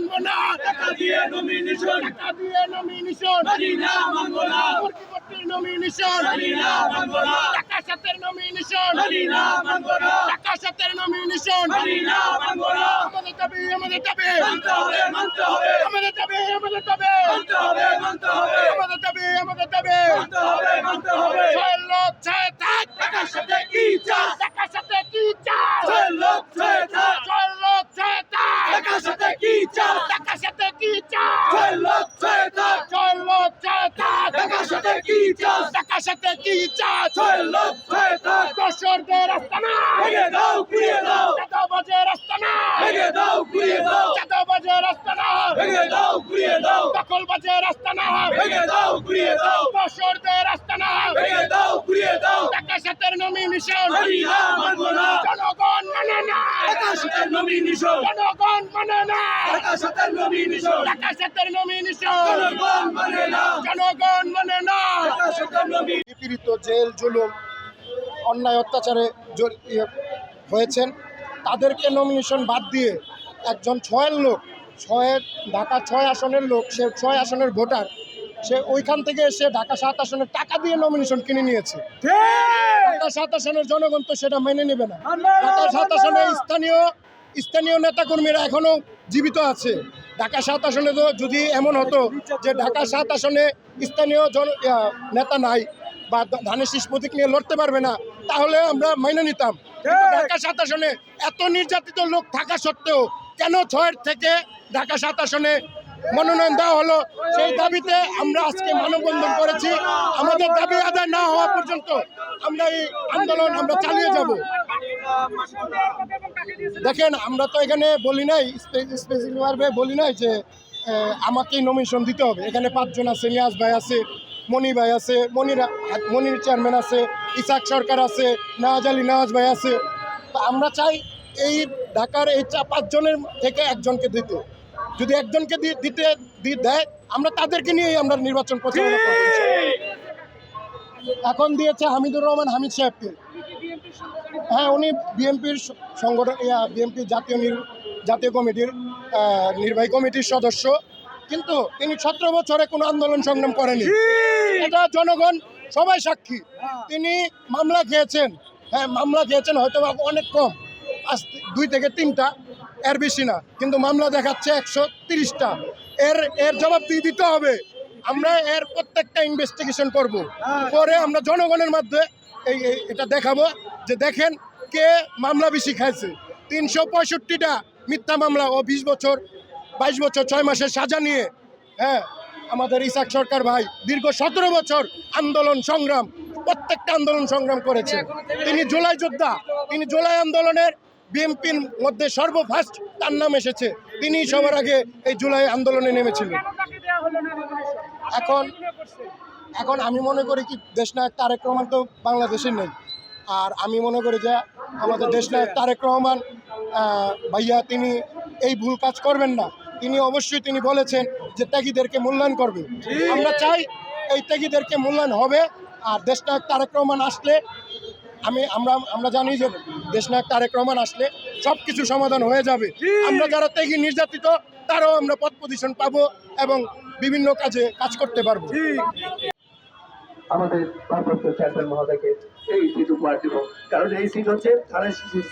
মানবো না। টাকা দিয়ে নমিনেশন টাকা দিয়ে নমিনেশন মানি না মানবো না। মুরগিপট্টির নমিনেশন মানি না মানবো না। টাকা সাথের নমিনেশন মানি না মানবো না। টাকা সাথের নমিনেশন মানি না মানবো না। আমাদের দাবি আমাদের দাবি। মানতে হবে মানতে হবে। আমাদের দাবি আমাদের দাবি। মানতে হবে মানতে হবে। আমাদের দাবি আমাদের দাবি। মানতে হবে মানতে হবে। ছয় লোক ছয় থাক টাকার সাথে কি চাস টাকার সাথে কি চাস ছয় লোক ছয় থাক ছয় লোক ছয় থাক টাকার সাথে কি চাস টাকার সাথে কি চাস ছয় লোক ছয় থাক ছয় লোক ছয় থাক টাকার সাথে কি চাস টাকার সাথে কি চাস ছয় লোক ছয় থাক দর্শকদের রাস্তা না ভেঙে দাও ঘুরিয়ে দাও। চাঁদাবাজের রাস্তা না ভেঙে দাও ঘুরিয়ে দাও। চাঁদাবাজের রাস্তা না ভেঙে দাও ঘুরিয়ে দাও। দখলবাজের রাস্তা না ভেঙে দাও ঘুরিয়ে দাও। দর্শকদের রাস্তা না ভেঙে দাও ঘুরিয়ে দাও। টাকার সাথে নমিনেশন না মানবো না। জনগণ মানে না নমিনেশন জনগণ মানে না টাকার সাথে নমিনেশন টাকার সাথে নমিনেশন জনগণ মানে না। জনগণ মানে না টাকার সাথে নমিনেশন নিপীড়িত জেল জুলুম অন্যায় অত্যাচারে ইয়ে হয়েছেন। তাদেরকে নমিনেশন বাদ দিয়ে একজন ছয়ের লোক ছয়ের ঢাকা ছয় আসনের লোক সে ছয় আসনের ভোটার সে ওইখান থেকে এসে ঢাকা সাত আসনের টাকা দিয়ে নমিনেশন কিনে নিয়েছে। ঢাকা সাত আসনের জনগণ তো সেটা মেনে নেবে না। ঢাকা সাত আসনে স্থানীয় স্থানীয় নেতাকর্মীরা এখনও জীবিত আছে। ঢাকা সাত আসনে তো যদি এমন হতো যে ঢাকা সাত আসনে স্থানীয় জন নেতা নাই বা ধানের শীষ প্রতীক নিয়ে লড়তে পারবে না তাহলে আমরা মাইনে নিতাম। ঢাকা সাত আসনে এত নির্যাতিত লোক থাকা সত্ত্বেও কেন ছয়ের থেকে ঢাকা সাত আসনে মনোনয়ন দেওয়া হলো? সেই দাবিতে আমরা আজকে মানববন্ধন করেছি। আমাদের দাবি আদায় না হওয়া পর্যন্ত আমরা এই আন্দোলন আমরা চালিয়ে যাব। দেখেন আমরা তো এখানে বলি নাই স্পেসিফিকভাবে বলি নাই যে আমাকেই নমিনেশন দিতে হবে। এখানে পাঁচজন আছে নিয়াজ ভাই আছে মনি ভাই আছে মনির মনির চেয়ারম্যান আছে ইসাক সরকার আছে নওয়াজ আলী নওয়াজ ভাই আছে। তো আমরা চাই এই ঢাকার এই চা পাঁচজনের থেকে একজনকে দিতে। যদি একজনকে দিতে দেয় আমরা তাদেরকে নিয়েই আমরা নির্বাচন পরিচালনা করব এখন দিয়েছে হামিদুর রহমান হামিদ সাহেবকে। হ্যাঁ উনি বিএনপির সংগঠন বিএনপি জাতীয় জাতীয় কমিটির নির্বাহী কমিটির সদস্য। কিন্তু তিনি সতেরো বছরে কোনো আন্দোলন সংগ্রাম করেনি। এটা জনগণ সবাই সাক্ষী। তিনি মামলা খেয়েছেন। হ্যাঁ মামলা খেয়েছেন হয়তো অনেক কম। আজ দুই থেকে তিনটা। এর বেশি না। কিন্তু মামলা দেখাচ্ছে একশো তিরিশটা। এর এর জবাব দিয়ে দিতে হবে। আমরা এর প্রত্যেকটা ইনভেস্টিগেশন করব। পরে আমরা জনগণের মধ্যে এই- এটা দেখাবো। যে দেখেন কে মামলা বেশি খাইছে। তিনশো পঁয়ষট্টিটা মিথ্যা মামলা ও বিশ বছর, বাইশ বছর, ছয় মাসের সাজা নিয়ে হ্যাঁ আমাদের ইসাক সরকার ভাই দীর্ঘ সতেরো বছর আন্দোলন সংগ্রাম, প্রত্যেকটা আন্দোলন সংগ্রাম করেছে। তিনি জুলাই যোদ্ধা, তিনি জুলাই আন্দোলনের বিএনপির মধ্যে সর্বফার্স্ট তার নাম এসেছে। তিনি সবার আগে এই জুলাই আন্দোলনে নেমেছিলেন। এখন এখন আমি মনে করি কি দেশনায়ক তারেক রহমান তো বাংলাদেশের নেই। আর আমি মনে করি যে আমাদের দেশ দেশনায়ক তারেক রহমান ভাইয়া, তিনি এই ভুল কাজ করবেন না। তিনি অবশ্যই তিনি বলেছেন যে ত্যাগীদেরকে মূল্যায়ন করবে। আমরা চাই এই ত্যাগীদেরকে মূল্যায়ন হবে। আর দেশনায়ক তারেক রহমান আসলে, আমি, আমরা আমরা জানি যে দেশনায়ক তারেক রহমান আসলে সব কিছু সমাধান হয়ে যাবে। আমরা যারা ত্যাগী নির্যাতিত, তারাও আমরা পথ পজিশন পাবো এবং বিভিন্ন কাজে কাজ করতে পারব। আমাদের চেয়ারম্যান মহোদয়কে এই সিট উপহার দিব। কারণ এই সিট হচ্ছে সিট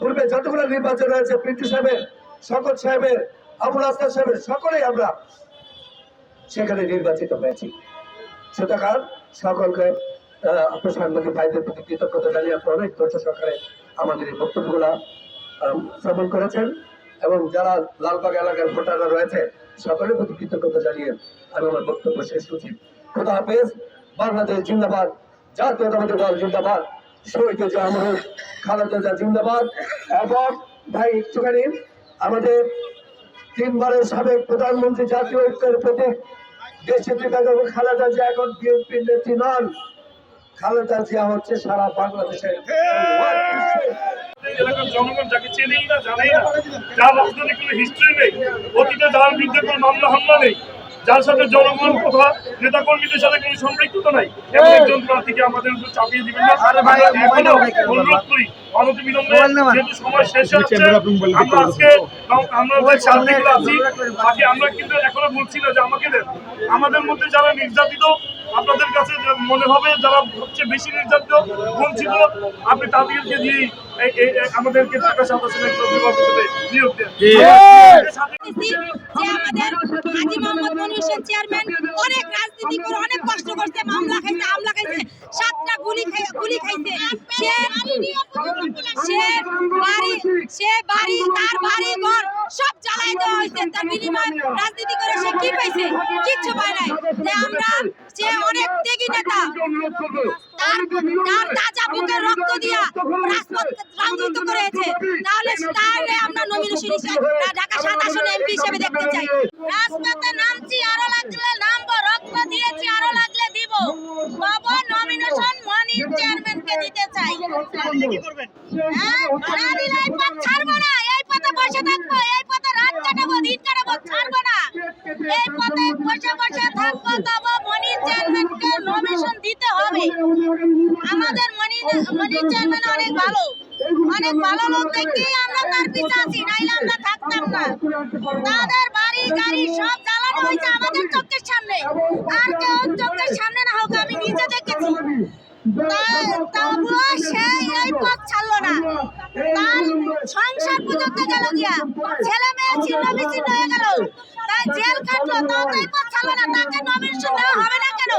পূর্বে যতগুলো নির্বাচন হয়েছে, পিন্টু সাহেবের, শকত সাহেবের, আবুল আস্তার সাহেবের, সকলেই আমরা সেখানে নির্বাচিত হয়েছি। সুতরাং সকলকে আপনার সাংবাদিক ভাইদের প্রতি কৃতজ্ঞতা জানিয়ে আপনারা অনেক ধৈর্য সহকারে আমাদের এই বক্তব্যগুলা শ্রবণ করেছেন এবং যারা লালবাগ এলাকার ভোটাররা রয়েছে, সকলের প্রতি কৃতজ্ঞতা জানিয়ে আমি আমার বক্তব্য শেষ করছি। খোদা হাফেজ। বাংলাদেশ জিন্দাবাদ জাতীয়তাবাদী দল জিন্দাবাদ শহীদ জামরুদ খালেদা জিন্দাবাদ। এবং ভাই, একটুখানি আমাদের তিনবারের সাবেক প্রধানমন্ত্রী জাতীয় ঐক্যের প্রতীক দেশের বেগম খালেদা জিয়া এখন বিএনপির নেত্রী নন। খালেদা জিয়া হচ্ছে সারা বাংলাদেশের এলাকার জনগণ যাকে চেনেই না জানেই না। যার রাজনৈতিক কোনো হিস্ট্রি নেই, অতীতে যার বিরুদ্ধে কোনো মামলা হামলা নেই যার সাথে জনগণ কথা নেতা কর্মীদের সাথে কোনো সম্পৃক্ত নাই এমন একজন প্রার্থীকে আমাদের উপর চাপিয়ে দিবেন না। এখনও অনুরোধ করি অনতি বিলম্বে যেহেতু সময় শেষ হচ্ছে আমরা আজকে আমরা যে শান্তিগুলো আছি বাকি আমরা কিন্তু এখনও বলছি না যে আমাকে দেন। আমাদের মধ্যে যারা নির্যাতিত আপনাদের কাছে মনে হবে যারা সবচেয়ে বেশি নির্যাতিত বঞ্চিত আপনি তাদেরকে দিয়ে আমাদেরকে হিসেবে নিয়োগ দেন। চেয়ারম্যান অনেক রাজনীতি করে অনেক কষ্ট করছে মামলা খাইছে আমলা খাইছে সাতটা গুলি খাই গুলি খাইছে। সে সে বাড়ি সে বাড়ি তার বাড়ি ঘর সব জ্বালাই দেওয়া হয়েছে তার বিনিময়ে রাজনীতি করে সে কি পাইছে? কিচ্ছু পায় নাই। যে আমরা সে অনেক ত্যাগী নেতা তার তার তাজা বুকের রক্ত দিয়া রাজপথ রঞ্জিত করেছে তাহলে তাহলে আমরা নমিনেশন হিসেবে ঢাকা সাত আসনে এমপি হিসেবে দেখতে চাই। রাজপথে নামছি আরও লাগলে নামবো রক্ত দিয়েছি আরও লাগলে দিব। তবু নমিনেশন মনির চেয়ারম্যানকে দিতে চাই। হ্যাঁ? না দিলে এই পথ ছাড়বো না এই পথে বসে থাকব এই পথে রাত কাটাবো দিন কাটাবো ছাড়বো না এই পথে বসে বসে থাকব, তবু মনির চেয়ারম্যানকে নমিনেশন দিতে হবে। আমাদের মনি মনির চেয়ারম্যান অনেক ভালো। অনেক ভালো লোক দেখেই আমরা তার পিছে আছি, নাইলে আমরা থাকতাম না। তাদের বাড়ি, গাড়ি সব জ্বালানো হয়েছে আমাদের চোখের সামনে। আর কেউ চোখের সামনে না হোক, আমি নিজে দেখেছি। ছেলে মেয়ে ছিন্ন বিচ্ছিন্ন হয়ে গেল। জেল কাটলো তাও পথ ছাড়লো না তাকে নমিনেশন দেওয়া হবে না কেন?